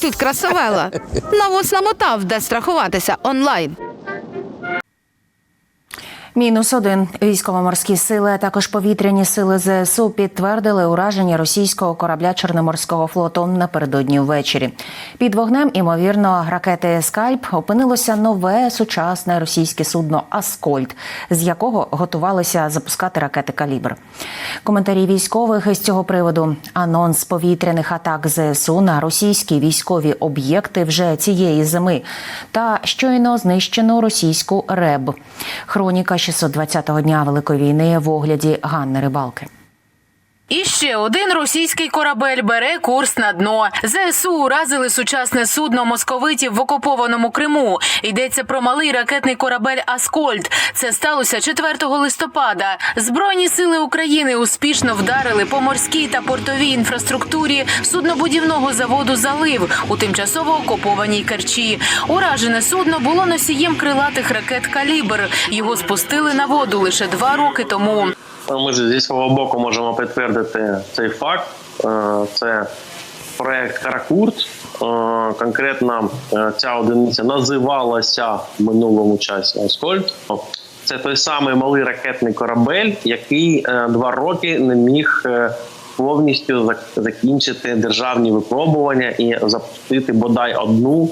тут красавела? Навоз намотав, де страхуватися онлайн. Мінус один військово-морські сили, а також повітряні сили ЗСУ підтвердили ураження російського корабля Чорноморського флоту напередодні ввечері. Під вогнем, імовірно, ракети Скальп опинилося нове сучасне російське судно Аскольд, з якого готувалися запускати ракети Калібр. Коментарі військових з цього приводу анонс повітряних атак ЗСУ на російські військові об'єкти вже цієї зими та щойно знищену російську РЕБ. Хроніка 620-го дня Великої війни в огляді Ганни Рибалки. І ще один російський корабель бере курс на дно. ЗСУ уразили сучасне судно московитів в окупованому Криму. Йдеться про малий ракетний корабель Аскольд. Це сталося 4 листопада. Збройні сили України успішно вдарили по морській та портовій інфраструктурі суднобудівного заводу Залив у тимчасово окупованій Керчі. Уражене судно було носієм крилатих ракет Калібр. Його спустили на воду лише два роки тому. Ми ж зі свого боку можемо підтвердити цей факт. Е, Це проект Каракурт. Е, Конкретно е, ця одиниця називалася в минулому часі Аскольд. Це той самий малий ракетний корабель, який е, два роки не міг е, повністю закінчити державні випробування і запустити бодай одну е,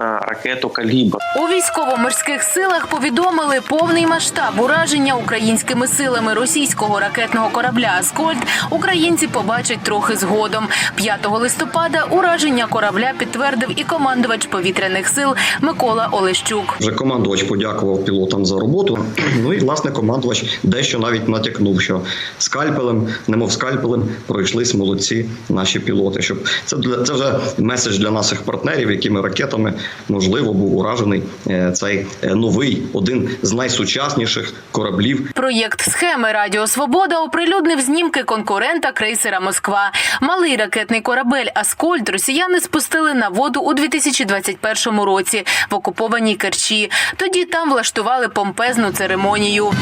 ракету Калібр. У військово-морських силах повідомили повний масштаб ураження українськими силами російського ракетного корабля Аскольд. Українці побачать трохи згодом. 5 листопада ураження корабля підтвердив і командувач повітряних сил Микола Олещук. Вже командувач подякував пілотам за роботу. Ну і власне командувач дещо навіть натякнув, що скальпелем, немов скальпелем, пройшлись молодці наші пілоти. Щоб це це вже меседж для наших партнерів, якими ракетами можливо був уражений е, цей е, новий один з найсучасніших кораблів Проєкт схеми Радіо Свобода оприлюднив знімки конкурента крейсера Москва. Малий ракетний корабель Аскольд росіяни спустили на воду у 2021 році в окупованій Керчі. Тоді там влаштували помпезну церемонію.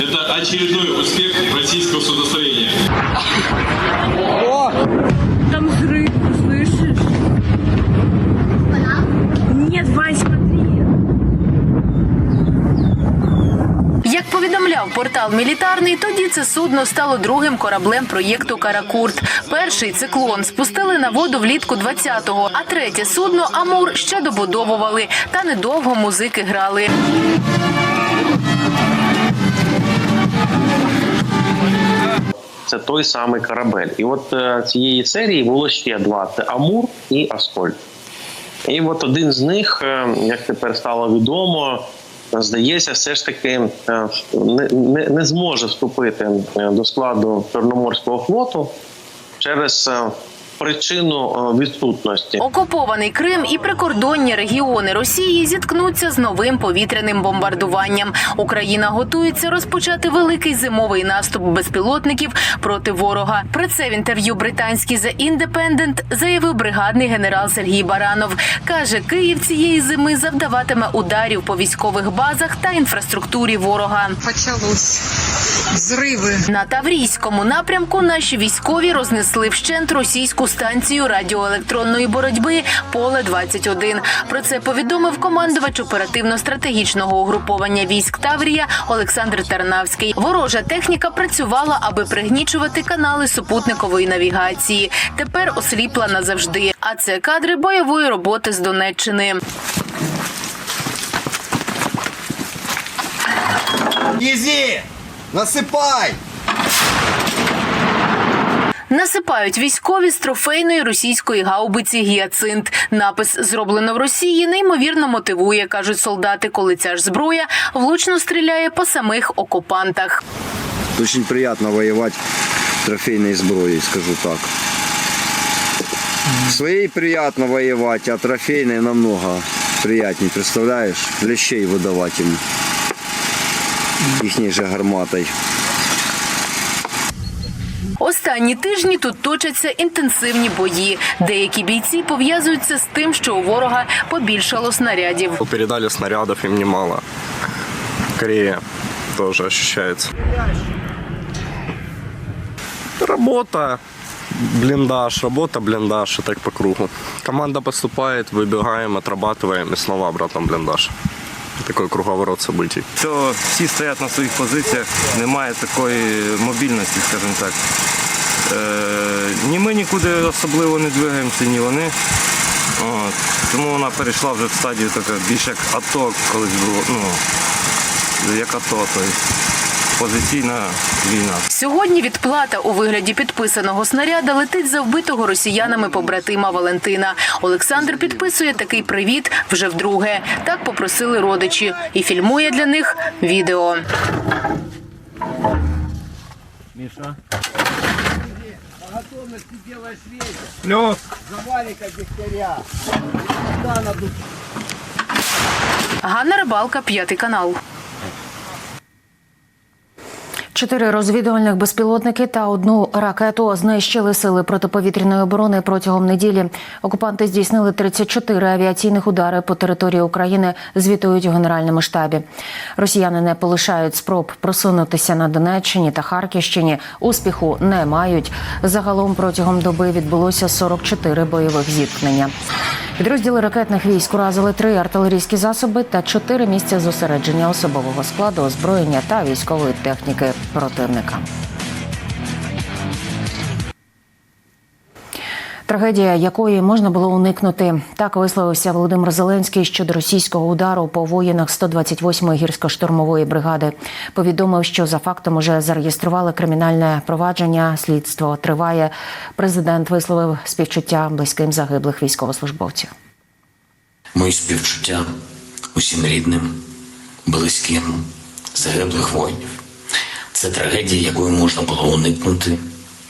Это очередной успех российского судостроения. Повідомляв Мілітарний, тоді це судно стало другим кораблем проєкту Каракурт. Перший циклон спустили на воду влітку 20-го, а третє судно Амур ще добудовували. Та недовго музики грали. Це той самий корабель. І от е, цієї серії було ще два: це Амур і Аскольд. І от один з них, е, як тепер стало відомо, здається, все ж таки е, не, не, не зможе вступити е, до складу Чорноморського флоту через е, причину е, відсутності. Окупований Крим і прикордонні регіони Росії зіткнуться з новим повітряним бомбардуванням. Україна готується розпочати великий зимовий наступ безпілотників проти ворога. Про це в інтерв'ю британській The Independent заявив бригадний генерал Сергій Баранов. каже, Київ цієї зими завдаватиме ударів по військових базах та інфраструктурі ворога. почалось взриви. На Таврійському напрямку наші військові рознесли вщент російську станцію радіоелектронної боротьби Поле 21 Про це повідомив командувач оперативно-стратегічного угруповання військ Таврія Олександр Тарнавський. Ворожа техніка працювала, аби пригнічувати канали супутникової навігації. Тепер осліпла назавжди. А це кадри бойової роботи з Донеччини. Ізі! Насипай! Насипають військові з трофейної російської гаубиці гіацинт. Напис зроблено в Росії неймовірно мотивує, кажуть солдати, коли ця ж зброя влучно стріляє по самих окупантах. Очень приятно воевать трофейной зброей, скажу так. Своей приятно воевать, а трофейной намного приятнее, представляешь? Лещей выдавать им. Їхньою же гарматой. Останні тижні тут точаться інтенсивні бої. Деякі бійці пов'язуються з тим, що у ворога побільшало снарядів. Передали снарядов им немало. Корея тоже ощущается. Работа, блиндаж, работа, блиндаж, и так по кругу. Команда поступает, выбегаем, отрабатываем и снова обратно в блиндаж. Такой круговорот событий. Що всі стоять на своїх позиціях, немає такої мобільності, скажімо так. Е, ні ми нікуди особливо не двигаємося, ні вони. От. Тому вона перейшла вже в стадію така більш як АТО колись було. Ну, як АТО, тобто позиційна війна. Сьогодні відплата у вигляді підписаного снаряда летить за вбитого росіянами побратима Валентина. Олександр підписує такий привіт вже вдруге. Так попросили родичі і фільмує для них відео. Ганна Рибалка, п'ятий канал. Чотири розвідувальних безпілотники та одну ракету знищили сили протиповітряної оборони протягом неділі. Окупанти здійснили 34 авіаційних удари по території України. Звітують у генеральному штабі. Росіяни не полишають спроб просунутися на Донеччині та Харківщині. Успіху не мають. Загалом протягом доби відбулося 44 бойових зіткнення. Підрозділи ракетних військ уразили три артилерійські засоби та чотири місця зосередження особового складу, озброєння та військової техніки противника. Трагедія, якої можна було уникнути, так висловився Володимир Зеленський щодо російського удару по воїнах 128-ї гірсько-штурмової бригади. Повідомив, що за фактом уже зареєстрували кримінальне провадження. Слідство триває. Президент висловив співчуття близьким загиблих військовослужбовців. Мої співчуття усім рідним, близьким, загиблих воїнів. Це трагедія, якої можна було уникнути.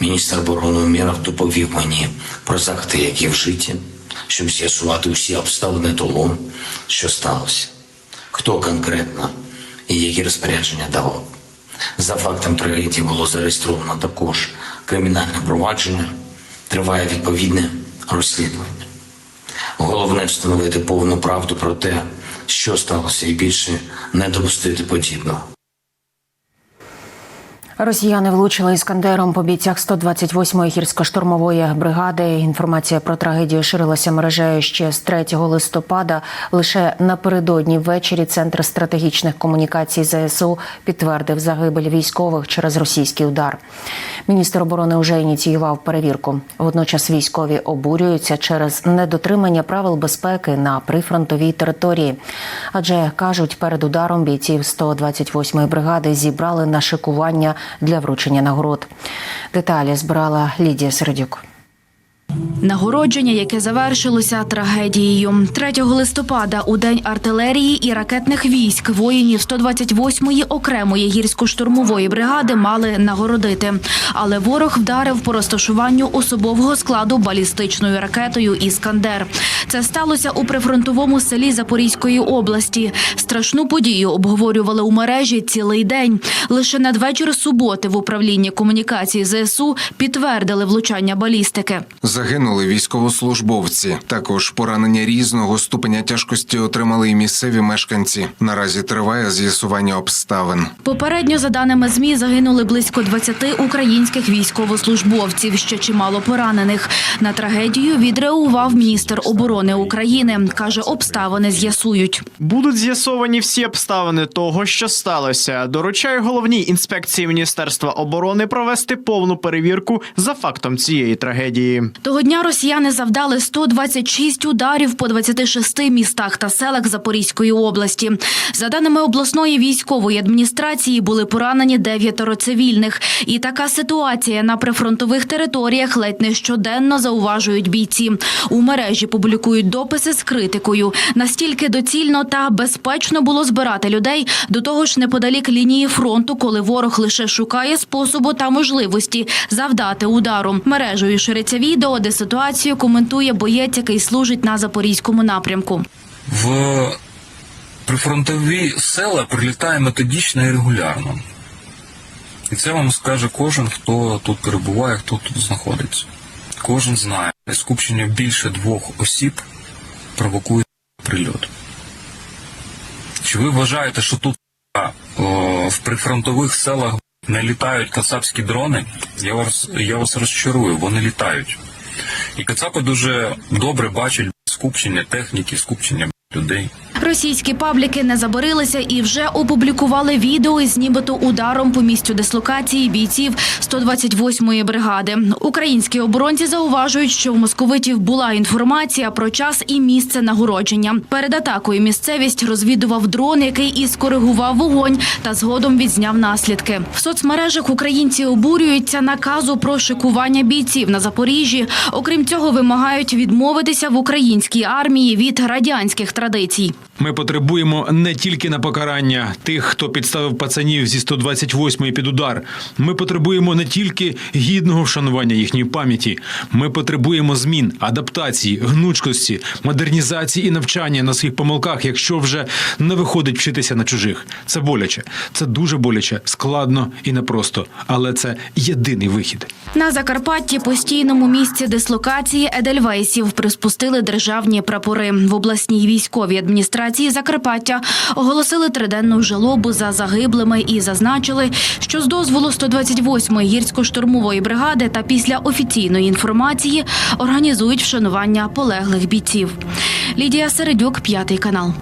Міністр оборони Умєров доповів мені про заходи, які вжиті, щоб з'ясувати усі обставини того, що сталося, хто конкретно і які розпорядження давав. За фактом трагедії було зареєстровано також кримінальне провадження, триває відповідне розслідування. Головне встановити повну правду про те, що сталося, і більше не допустити подібного. Росіяни влучили іскандером по бійцях 128-ї гірсько-штурмової бригади. Інформація про трагедію ширилася мережею ще з 3 листопада. Лише напередодні ввечері центр стратегічних комунікацій ЗСУ підтвердив загибель військових через російський удар. Міністр оборони вже ініціював перевірку. Водночас військові обурюються через недотримання правил безпеки на прифронтовій території. Адже кажуть, перед ударом бійців 128-ї бригади зібрали на шикування для вручення нагород. Деталі збирала Лідія Сердюк. Нагородження, яке завершилося трагедією 3 листопада, у день артилерії і ракетних військ воїнів 128-ї окремої гірсько-штурмової бригади мали нагородити. Але ворог вдарив по розташуванню особового складу балістичною ракетою Іскандер. Це сталося у прифронтовому селі Запорізької області. Страшну подію обговорювали у мережі цілий день. Лише надвечір суботи в управлінні комунікації ЗСУ підтвердили влучання балістики. Загинули військовослужбовці. Також поранення різного ступеня тяжкості отримали і місцеві мешканці. Наразі триває з'ясування обставин. Попередньо, за даними ЗМІ, загинули близько 20 українських військовослужбовців, ще чимало поранених. На трагедію відреагував міністр оборони України. Каже, обставини з'ясують. Будуть з'ясовані всі обставини того, що сталося. Доручаю головній інспекції Міністерства оборони провести повну перевірку за фактом цієї трагедії. Того дня росіяни завдали 126 ударів по 26 містах та селах Запорізької області. За даними обласної військової адміністрації, були поранені дев'ятеро цивільних. І така ситуація на прифронтових територіях ледь не щоденно зауважують бійці. У мережі публікують дописи з критикою. Настільки доцільно та безпечно було збирати людей до того ж неподалік лінії фронту, коли ворог лише шукає способу та можливості завдати удару. Мережею шириться відео, де ситуацію коментує боєць, який служить на запорізькому напрямку. В прифронтові села прилітає методично і регулярно. І це вам скаже кожен, хто тут перебуває, хто тут знаходиться. Кожен знає, скупчення більше двох осіб провокує прильот. Чи ви вважаєте, що тут о, в прифронтових селах не літають кацапські дрони, я вас, я вас розчарую, вони літають. І кацапи дуже добре бачать скупчення техніки, скупчення людей. Російські пабліки не заборилися і вже опублікували відео із нібито ударом по місцю дислокації бійців 128-ї бригади. Українські оборонці зауважують, що в московитів була інформація про час і місце нагородження. Перед атакою місцевість розвідував дрон, який і скоригував вогонь та згодом відзняв наслідки. В соцмережах українці обурюються наказу про шикування бійців на Запоріжжі. Окрім цього, вимагають відмовитися в українській армії від радянських традицій. Ми потребуємо не тільки на покарання тих, хто підставив пацанів зі 128-ї під удар. Ми потребуємо не тільки гідного вшанування їхньої пам'яті. Ми потребуємо змін, адаптації, гнучкості, модернізації і навчання на своїх помилках, якщо вже не виходить вчитися на чужих. Це боляче, це дуже боляче, складно і непросто, але це єдиний вихід. На Закарпатті постійному місці дислокації Едельвейсів приспустили державні прапори. В обласній військовій адміністрації Закарпаття оголосили триденну жалобу за загиблими і зазначили, що з дозволу 128-ї гірсько-штурмової бригади та після офіційної інформації організують вшанування полеглих бійців. Лідія Середюк, п'ятий канал.